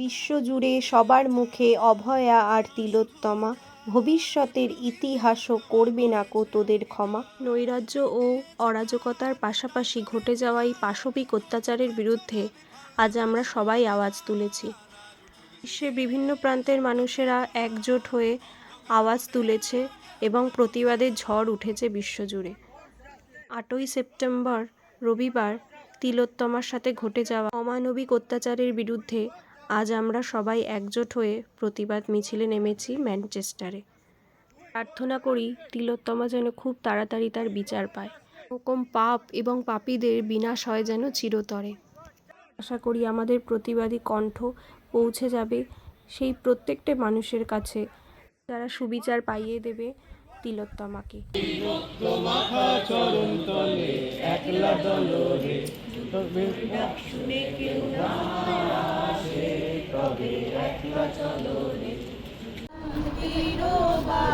বিশ্বজুড়ে সবার মুখে অভয়া আর তিলোত্তমা। ভবিষ্যতের ইতিহাসও করবে না কো তোদের ক্ষমা। নৈরাজ্য ও অরাজকতার পাশাপাশি ঘটে যাওয়া এই পাশবিক অত্যাচারের বিরুদ্ধে আজ আমরা সবাই আওয়াজ তুলেছি। বিশ্বের বিভিন্ন প্রান্তের মানুষেরা একজোট হয়ে আওয়াজ তুলেছে এবং প্রতিবাদের ঝড় উঠেছে বিশ্বজুড়ে। আটই সেপ্টেম্বর রবিবার তিলোত্তমার সাথে ঘটে যাওয়া অমানবিক অত্যাচারের বিরুদ্ধে আজ আমরা সবাই একজোট হয়ে প্রতিবাদ মিছিলে নেমেছি ম্যানচেস্টারে। প্রার্থনা করি তিলোত্তমা যেন খুব তাড়াতাড়ি তার বিচার পায়। ওরকম পাপ এবং পাপীদের বিনাশ হয় যেন চিরতরে। আশা করি আমাদের প্রতিবাদী কণ্ঠ পৌঁছে যাবে সেই প্রত্যেকটা মানুষের কাছে। যারা সুবিচার পাইয়ে দেবে তিলোত্তমাকে। ধরা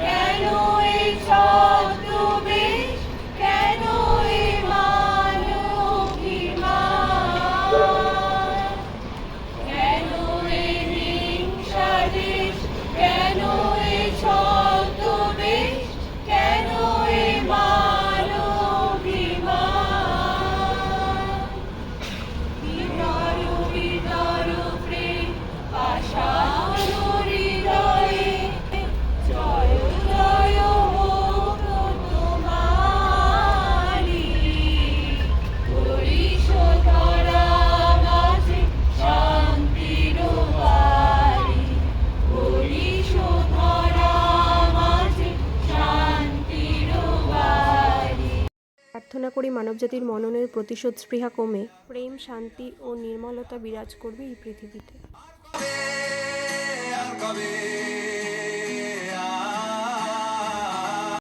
Yeah. প্রার্থনা করি মানবজাতির মননের প্রতিশোধ স্পৃহা কমে। প্রেম, শান্তি ও নির্মলতা বিরাজ করবে এই পৃথিবীতে।